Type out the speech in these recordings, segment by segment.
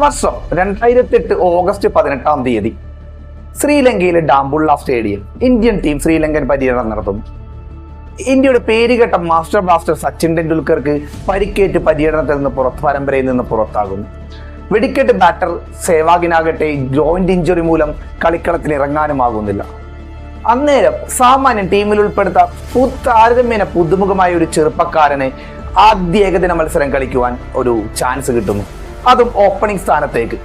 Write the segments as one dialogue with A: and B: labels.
A: വർഷം രണ്ടായിരത്തി എട്ട് ഓഗസ്റ്റ് പതിനെട്ടാം തീയതി ശ്രീലങ്കയിലെ Dambulla stadium. Indian team Sri Lankan പര്യടനം നടത്തുന്നു. ഇന്ത്യയുടെ പേരുകെട്ട മാസ്റ്റർ ബ്ലാസ്റ്റർ സച്ചിൻ ടെണ്ടുൽക്കർക്ക് പരിക്കേറ്റ് പര്യടനത്തിൽ നിന്ന് പുറത്ത് പരമ്പരയിൽ നിന്ന് പുറത്താകുന്നു. വെടിക്കെട്ട് ബാറ്റർ സേവാഗിനാകട്ടെ ജോയിന്റ് ഇഞ്ചുറി മൂലം കളിക്കളത്തിൽ ഇറങ്ങാനുമാകുന്നില്ല. അന്നേരം സാമാന്യം ടീമിൽ ഉൾപ്പെടുത്ത താരതമ്യേന പുതുമുഖമായ ഒരു ചെറുപ്പക്കാരനെ ആദ്യ ഏകദിന മത്സരം കളിക്കുവാൻ ഒരു ചാൻസ് കിട്ടുന്നു. അതും ഓപ്പണിംഗ് സ്ഥാനത്തേക്ക്.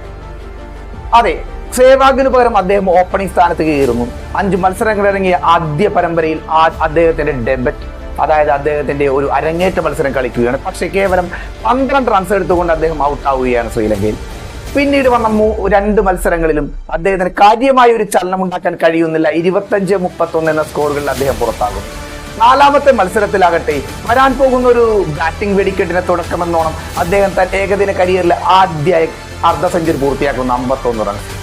A: അതെ സേവാഗിന് പകരം അദ്ദേഹം ഓപ്പണിംഗ് സ്ഥാനത്ത് കയറുന്നു. അഞ്ച് മത്സരങ്ങൾ ഇറങ്ങിയ ആദ്യ പരമ്പരയിൽ ആ അദ്ദേഹത്തിന്റെ ഡെബറ്റ് അതായത് അദ്ദേഹത്തിന്റെ ഒരു അരങ്ങേറ്റ മത്സരം കളിക്കുകയാണ്. പക്ഷെ കേവലം പന്ത്രണ്ട് റൺസ് എടുത്തുകൊണ്ട് അദ്ദേഹം ഔട്ട് ആവുകയാണ് ശ്രീലങ്കയിൽ. പിന്നീട് വന്ന രണ്ട് മത്സരങ്ങളിലും അദ്ദേഹത്തിന് കാര്യമായ ഒരു ചലനം ഉണ്ടാക്കാൻ കഴിയുന്നില്ല. ഇരുപത്തഞ്ച് മുപ്പത്തൊന്ന് എന്ന സ്കോറുകളിൽ അദ്ദേഹം പുറത്താകും നാലാമത്തെ മത്സരത്തിലാകട്ടെ. വരാൻ പോകുന്ന ഒരു ബാറ്റിംഗ് വെടിക്കെട്ടിനെ തുടക്കമെന്നോണം അദ്ദേഹം തന്റെ ഏകദിന കരിയറിലെ ആദ്യ അർദ്ധ സെഞ്ചുറി പൂർത്തിയാക്കുന്ന അമ്പത്തൊന്ന് റൺസ്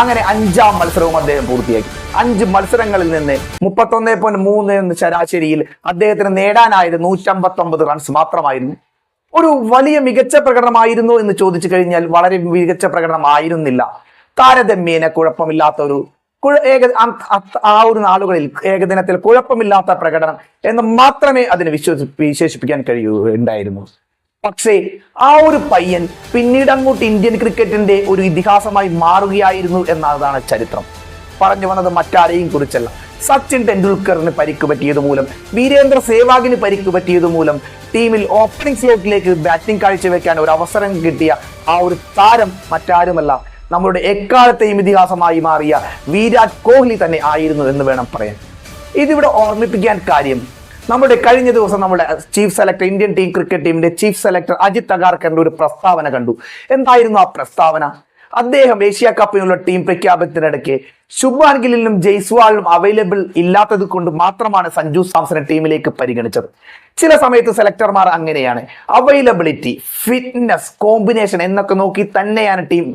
A: അങ്ങനെ അഞ്ചാം മത്സരവും അദ്ദേഹം പൂർത്തിയാക്കി. അഞ്ച് മത്സരങ്ങളിൽ നിന്ന് മുപ്പത്തൊന്ന് പോയിന്റ് മൂന്ന് എന്ന ശരാശരിയിൽ അദ്ദേഹത്തിന് നേടാനായത് നൂറ്റമ്പത്തി ഒമ്പത് റൺസ് മാത്രമായിരുന്നു. ഒരു വലിയ മികച്ച പ്രകടനമായിരുന്നു എന്ന് ചോദിച്ചു കഴിഞ്ഞാൽ വളരെ മികച്ച പ്രകടനമായിരുന്നില്ല. താരതമ്യേന കുഴപ്പമില്ലാത്ത ഒരു ഏക ആ ഒരു നാളുകളിൽ ഏകദിനത്തിൽ കുഴപ്പമില്ലാത്ത പ്രകടനം എന്ന് മാത്രമേ അതിനെ വിശ്വസി വിശേഷിപ്പിക്കാൻ കഴിയൂ ഉണ്ടായിരുന്നു. പക്ഷേ ആ ഒരു പയ്യൻ പിന്നീട് അങ്ങോട്ട് ഇന്ത്യൻ ക്രിക്കറ്റിന്റെ ഒരു ഇതിഹാസമായി മാറുകയായിരുന്നു എന്നതാണ് ചരിത്രം. പറഞ്ഞു വന്നത് മറ്റാരെയും കുറിച്ചല്ല. സച്ചിൻ ടെണ്ടുൽക്കറിന് പരിക്ക് പറ്റിയത് മൂലം വീരേന്ദ്ര സേവാഗിന് പരിക്ക് പറ്റിയത് മൂലം ടീമിൽ ഓപ്പണിംഗ് സ്ലോട്ടിലേക്ക് ബാറ്റിംഗ് കാഴ്ചവെക്കാൻ ഒരു അവസരം കിട്ടിയ ആ ഒരു താരം മറ്റാരുമല്ല. നമ്മുടെ എക്കാലത്തെയും ഇതിഹാസമായി മാറിയ വിരാട് കോഹ്ലി തന്നെ ആയിരുന്നു എന്ന് വേണം പറയാൻ. ഇതിവിടെ ഓർമ്മിപ്പിക്കാൻ കാര്യം നമ്മുടെ കഴിഞ്ഞ ദിവസം നമ്മുടെ chief selector Indian team cricket ടീമിന്റെ ചീഫ് സെലക്ടർ അജിത് അഗാർക്കറിന്റെ ഒരു പ്രസ്താവന കണ്ടു. എന്തായിരുന്നു ആ പ്രസ്താവന? അദ്ദേഹം ഏഷ്യ കപ്പിനുള്ള ടീം പ്രഖ്യാപനത്തിനിടയ്ക്ക് ശുഭാൻ ഗില്ലിനും ജയ്സ്വാളിനും അവൈലബിൾ ഇല്ലാത്തത് കൊണ്ട് മാത്രമാണ് സഞ്ജു സാംസനെ ടീമിലേക്ക് പരിഗണിച്ചത്. ചില സമയത്ത് സെലക്ടർമാർ അങ്ങനെയാണ്. അവൈലബിലിറ്റി ഫിറ്റ്നസ് കോമ്പിനേഷൻ എന്നൊക്കെ നോക്കി തന്നെയാണ് ടീം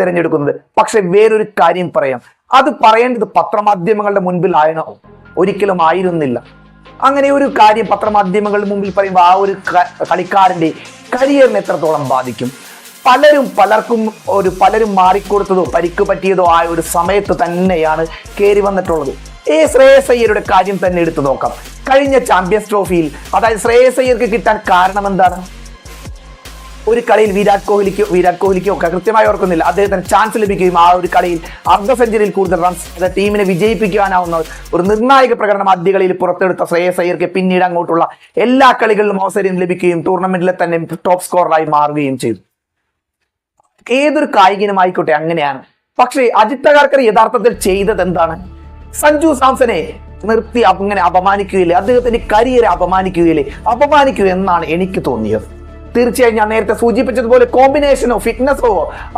A: തിരഞ്ഞെടുക്കുന്നത്. പക്ഷെ വേറൊരു കാര്യം പറയാം. അത് പറയേണ്ടത് പത്രമാധ്യമങ്ങളുടെ മുൻപിൽ ആയണോ ഒരിക്കലും ആയിരുന്നില്ല. അങ്ങനെ ഒരു കാര്യം പത്രമാധ്യമങ്ങളുടെ മുമ്പിൽ പറയുമ്പോൾ ആ ഒരു കളിക്കാരന്റെ കരിയറിനെ എത്രത്തോളം ബാധിക്കും? പലരും പലർക്കും ഒരു പലരും മാറിക്കൊടുത്തതോ പരിക്ക് പറ്റിയതോ ആയ ഒരു സമയത്ത് തന്നെയാണ് കയറി വന്നിട്ടുള്ളത്. ഈ ശ്രേയസ് അയ്യരുടെ കാര്യം തന്നെ എടുത്തു നോക്കാം. കഴിഞ്ഞ ചാമ്പ്യൻസ് ട്രോഫിയിൽ അതായത് ശ്രേയസ് അയ്യർക്ക് കിട്ടാൻ കാരണം എന്താണ്? ഒരു കളിയിൽ വിരാട് കോഹ്ലിക്കോ വിരാട് കോഹ്ലിക്കോ ഒക്കെ കൃത്യമായി ഓർക്കുന്നില്ല. അദ്ദേഹത്തിന് ചാൻസ് ലഭിക്കുകയും ആ ഒരു കളിയിൽ അർദ്ധ സെഞ്ചുറിയിൽ കൂടുതൽ റൺസ് ടീമിനെ വിജയിപ്പിക്കുവാനാവുന്ന ഒരു നിർണായക പ്രകടനം ആദ്യ കളിയിൽ പുറത്തെടുത്ത ശ്രേയസ് അയ്യർക്ക് പിന്നീട് അങ്ങോട്ടുള്ള എല്ലാ കളികളിലും അവസരം ലഭിക്കുകയും ടൂർണമെന്റിലെ തന്നെ ടോപ്പ് സ്കോററായി മാറുകയും ചെയ്തു. ഏതൊരു കായികനുമായിക്കോട്ടെ അങ്ങനെയാണ്. പക്ഷേ അജിത് അഗാർക്കർ യഥാർത്ഥത്തിൽ ചെയ്തത് എന്താണ്? സഞ്ജു സാംസനെ നിർത്തി അങ്ങനെ അപമാനിക്കുകയില്ലേ? അദ്ദേഹത്തിന്റെ കരിയറെ അപമാനിക്കുകയില്ലേ? അപമാനിക്കുക എന്നാണ് എനിക്ക് തോന്നിയത്. തീർച്ചയായും ഞാൻ നേരത്തെ സൂചിപ്പിച്ചതുപോലെ കോമ്പിനേഷനോ ഫിറ്റ്നസോ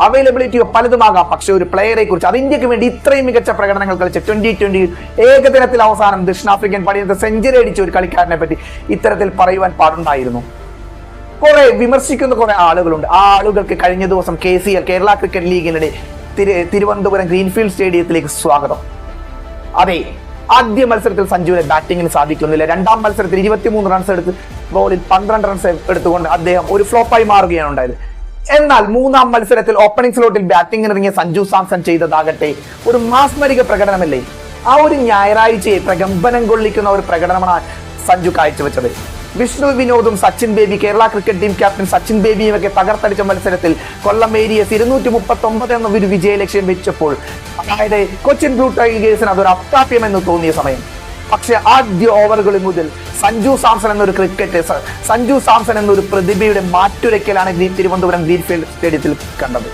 A: അവൈലബിലിറ്റിയോ പലതുമാകാം പക്ഷേ ഒരു പ്ലെയറെ കുറിച്ച് അത് ഇന്ത്യയ്ക്ക് വേണ്ടി ഇത്രയും മികച്ച പ്രകടനങ്ങൾ കളിച്ച ട്വന്റി ട്വന്റി ഏകദിനത്തിൽ അവസാനം ദക്ഷിണാഫ്രിക്കൻ പണിയത്ത് സെഞ്ചുറി അടിച്ച ഒരു കളിക്കാരനെ പറ്റി ഇത്തരത്തിൽ പറയുവാൻ പാടുണ്ടായിരുന്നു. കുറെ വിമർശിക്കുന്ന കുറെ ആളുകളുണ്ട്. ആ ആളുകൾക്ക് കഴിഞ്ഞ ദിവസം K C L Kerala cricket ലീഗിനിടെ തിരു തിരുവനന്തപുരം ഗ്രീൻഫീൽഡ് സ്റ്റേഡിയത്തിലേക്ക് സ്വാഗതം. അതെ ആദ്യ മത്സരത്തിൽ സഞ്ജുവിനെ ബാറ്റിംഗിന് സാധിക്കുന്നില്ല. രണ്ടാം മത്സരത്തിൽ ഇരുപത്തിമൂന്ന് റൺസ് എടുത്ത് ബോളിൽ പന്ത്രണ്ട് റൺസ് എടുത്തുകൊണ്ട് അദ്ദേഹം ഒരു ഫ്ലോപ്പായി മാറുകയാണ് ഉണ്ടായത്. എന്നാൽ മൂന്നാം മത്സരത്തിൽ ഓപ്പണിംഗ് സ്ലോട്ടിൽ ബാറ്റിംഗിന് ഇറങ്ങിയ സഞ്ജു സാംസൺ ചെയ്തതാകട്ടെ ഒരു മാസ്മരിക പ്രകടനമല്ലേ? ആ ഒരു ഞായറാഴ്ചയെ പ്രകമ്പനം കൊള്ളിക്കുന്ന ഒരു പ്രകടനമാണ് സഞ്ജു കാഴ്ചവെച്ചത്. Vishnu വിനോദും Sachin Baby Kerala cricket team captain Sachin ബേബിയും ഒക്കെ തകർത്തടിച്ച മത്സരത്തിൽ കൊല്ലം ഏരിയസ് ഇരുന്നൂറ്റി മുപ്പത്തി ഒമ്പത് എന്ന ഒരു വിജയലക്ഷ്യം വെച്ചപ്പോൾ അതായത് കൊച്ചിൻ ബ്ലൂ ടൈഗേഴ്സിന് അതൊരു അപ്രാപ്യമെന്ന് തോന്നിയ സമയം. പക്ഷെ ആദ്യ ഓവറുകളിൽ മുതൽ സഞ്ജു സാംസൺ എന്നൊരു ക്രിക്കറ്റ് സഞ്ജു സാംസൺ എന്നൊരു പ്രതിഭയുടെ മാറ്റുരയ്ക്കലാണ് തിരുവനന്തപുരം ഗ്രീൻഫീൽഡ് സ്റ്റേഡിയത്തിൽ കണ്ടത്.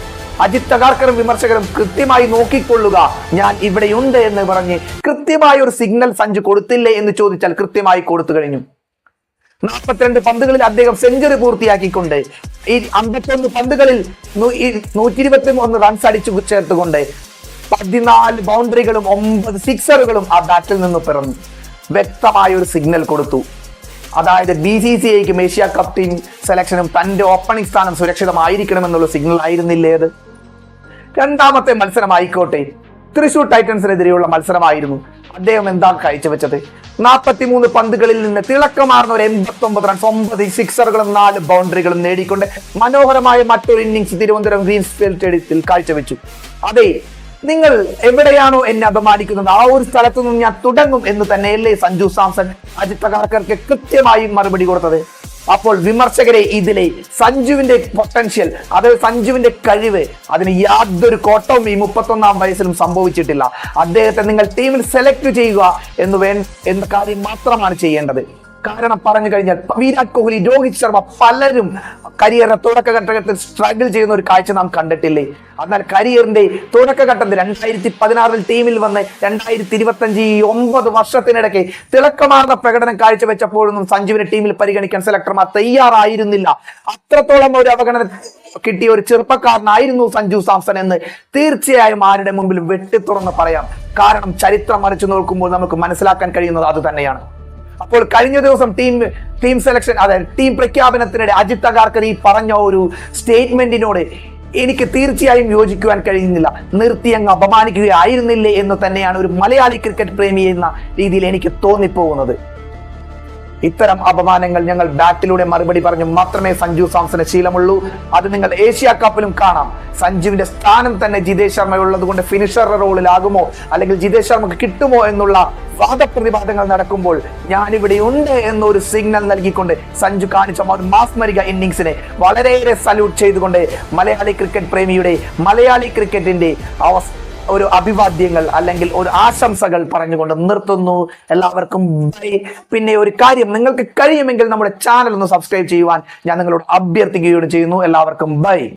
A: അജിത് തകാർക്കറും വിമർശകരും കൃത്യമായി നോക്കിക്കൊള്ളുക ഞാൻ ഇവിടെയുണ്ട് എന്ന് പറഞ്ഞ് കൃത്യമായ ഒരു സിഗ്നൽ സഞ്ജു കൊടുത്തില്ലേ എന്ന് ചോദിച്ചാൽ കൃത്യമായി കൊടുത്തു കഴിഞ്ഞു. നാൽപ്പത്തിരണ്ട് പന്തുകളിൽ അദ്ദേഹം സെഞ്ചുറി പൂർത്തിയാക്കിക്കൊണ്ട് ഈ അമ്പത്തൊന്ന് പന്തുകളിൽ നൂറ്റി ഇരുപത്തി ഒന്ന് റൺസ് അടിച്ചു ചേർത്തുകൊണ്ട് പതിനാല് ബൗണ്ടറികളും ഒമ്പത് സിക്സറുകളും ആ ബാറ്റിൽ നിന്ന് പിറന്നു. വ്യക്തമായ ഒരു സിഗ്നൽ കൊടുത്തു. അതായത് ബി സി സി ഐക്കും ഏഷ്യ കപ്പ് ടീം സെലക്ഷനും തന്റെ ഓപ്പണിംഗ് സ്ഥാനം സുരക്ഷിതമായിരിക്കണമെന്നുള്ള സിഗ്നൽ ആയിരുന്നില്ലേ അത്? രണ്ടാമത്തെ മത്സരമായിക്കോട്ടെ തൃശൂർ ടൈറ്റൻസിനെതിരെയുള്ള മത്സരമായിരുന്നു. അദ്ദേഹം എന്താ കാഴ്ചവെച്ചത്? നാൽപ്പത്തിമൂന്ന് പന്തുകളിൽ നിന്ന് തിളക്കമാർന്ന ഒരു എൺപത്തി ഒമ്പത് റൺസ് ഒമ്പത് സിക്സറുകളും നാല് ബൗണ്ടറികളും നേടിക്കൊണ്ട് മനോഹരമായ മറ്റൊരു ഇന്നിംഗ്സ് തിരുവനന്തപുരം ഗ്രീൻസ്ഫീൽഡ് സ്റ്റേഡിയത്തിൽ കാഴ്ചവെച്ചു. അതെ നിങ്ങൾ എവിടെയാണോ എന്നെ അപമാനിക്കുന്നത്? ആ ഒരു സ്ഥലത്തു നിന്ന് ഞാൻ തുടങ്ങും എന്ന് തന്നെയല്ലേ സഞ്ജു സാംസൺ അജിത് അഗാർക്കർക്ക് കൃത്യമായി മറുപടി കൊടുത്തത്. അപ്പോൾ വിമർശകരെ ഇതിലെ സഞ്ജുവിന്റെ പൊട്ടൻഷ്യൽ അതായത് സഞ്ജുവിന്റെ കഴിവ് അതിന് യാതൊരു കോട്ടവും ഈ മുപ്പത്തൊന്നാം വയസ്സിലും സംഭവിച്ചിട്ടില്ല. അദ്ദേഹത്തെ നിങ്ങൾ ടീമിൽ സെലക്ട് ചെയ്യുക എന്ന് വേ എന്ന കാര്യം മാത്രമാണ് ചെയ്യേണ്ടത്. കാരണം പറഞ്ഞു കഴിഞ്ഞാൽ വിരാട് കോഹ്ലി രോഹിത് ശർമ്മ പലരും കരിയറിന്റെ തുടക്കഘട്ടത്തിൽ സ്ട്രഗിൾ ചെയ്യുന്ന ഒരു കാഴ്ച നാം കണ്ടിട്ടില്ലേ? എന്നാൽ കരിയറിന്റെ തുടക്കഘട്ടത്തിൽ രണ്ടായിരത്തി പതിനാറിൽ ടീമിൽ വന്ന് രണ്ടായിരത്തി ഇരുപത്തി അഞ്ച് ഈ ഒമ്പത് വർഷത്തിനിടയ്ക്ക് തിളക്കമാർന്ന പ്രകടനം കാഴ്ചവെച്ചപ്പോഴൊന്നും സഞ്ജുവിനെ ടീമിൽ പരിഗണിക്കാൻ സെലക്ടർമാർ തയ്യാറായിരുന്നില്ല. അത്രത്തോളം ഒരു അവഗണന കിട്ടിയ ഒരു ചെറുപ്പക്കാരനായിരുന്നു സഞ്ജു സാംസൺ എന്ന് തീർച്ചയായും ആരുടെ മുമ്പിൽ വെട്ടിത്തുറന്ന് പറയാം. കാരണം ചരിത്രം മറിച്ചു നോക്കുമ്പോൾ നമുക്ക് മനസ്സിലാക്കാൻ കഴിയുന്നത് അത് തന്നെയാണ്. അപ്പോൾ കഴിഞ്ഞ ദിവസം ടീം ടീം സെലക്ഷൻ അതെ ടീം പ്രഖ്യാപനത്തിനിടെ അജിത് അഗാർക്കർ ഈ പറഞ്ഞ ഒരു സ്റ്റേറ്റ്മെന്റിനോട് എനിക്ക് തീർച്ചയായും യോജിക്കുവാൻ കഴിയുന്നില്ല. നിർത്തി അങ്ങ് അപമാനിക്കുകയായിരുന്നില്ലേ എന്ന് തന്നെയാണ് ഒരു മലയാളി ക്രിക്കറ്റ് പ്രേമി എന്ന രീതിയിൽ എനിക്ക് തോന്നിപ്പോകുന്നത്. ഇത്തരം അപമാനങ്ങൾ ഞങ്ങൾ ബാറ്റിലൂടെ മറുപടി പറഞ്ഞു മാത്രമേ സഞ്ജു സാംസന് ശീലമുള്ളൂ. അത് നിങ്ങൾ ഏഷ്യ കപ്പിലും കാണാം. സഞ്ജുവിന്റെ സ്ഥാനം തന്നെ ജിതേഷ് ശർമ്മ ഉള്ളത് കൊണ്ട് ഫിനിഷർ റോളിലാകുമോ? അല്ലെങ്കിൽ ജിതേഷ് ശർമ്മക്ക് കിട്ടുമോ എന്നുള്ള വാദപ്രതിവാദങ്ങൾ നടക്കുമ്പോൾ ഞാനിവിടെ ഉണ്ട് എന്നൊരു സിഗ്നൽ നൽകിക്കൊണ്ട് സഞ്ജു കാണിച്ച മാസ്മരിക ഇന്നിങ്സിനെ വളരെയേറെ സല്യൂട്ട് ചെയ്തുകൊണ്ട് മലയാളി ക്രിക്കറ്റ് പ്രേമിയുടെ മലയാളി ക്രിക്കറ്റിന്റെ അവസ്ഥ ഒരു അഭിവാദ്യങ്ങൾ അല്ലെങ്കിൽ ഒരു ആശംസകൾ പറഞ്ഞുകൊണ്ട് നിർത്തുന്നു. എല്ലാവർക്കും ബൈ. പിന്നെ ഒരു കാര്യം നിങ്ങൾക്ക് കഴിയുമെങ്കിൽ നമ്മുടെ ചാനൽ ഒന്ന് സബ്സ്ക്രൈബ് ചെയ്യുവാൻ ഞാൻ നിങ്ങളോട് അഭ്യർത്ഥിക്കുകയും ചെയ്യുന്നു. എല്ലാവർക്കും ബൈ.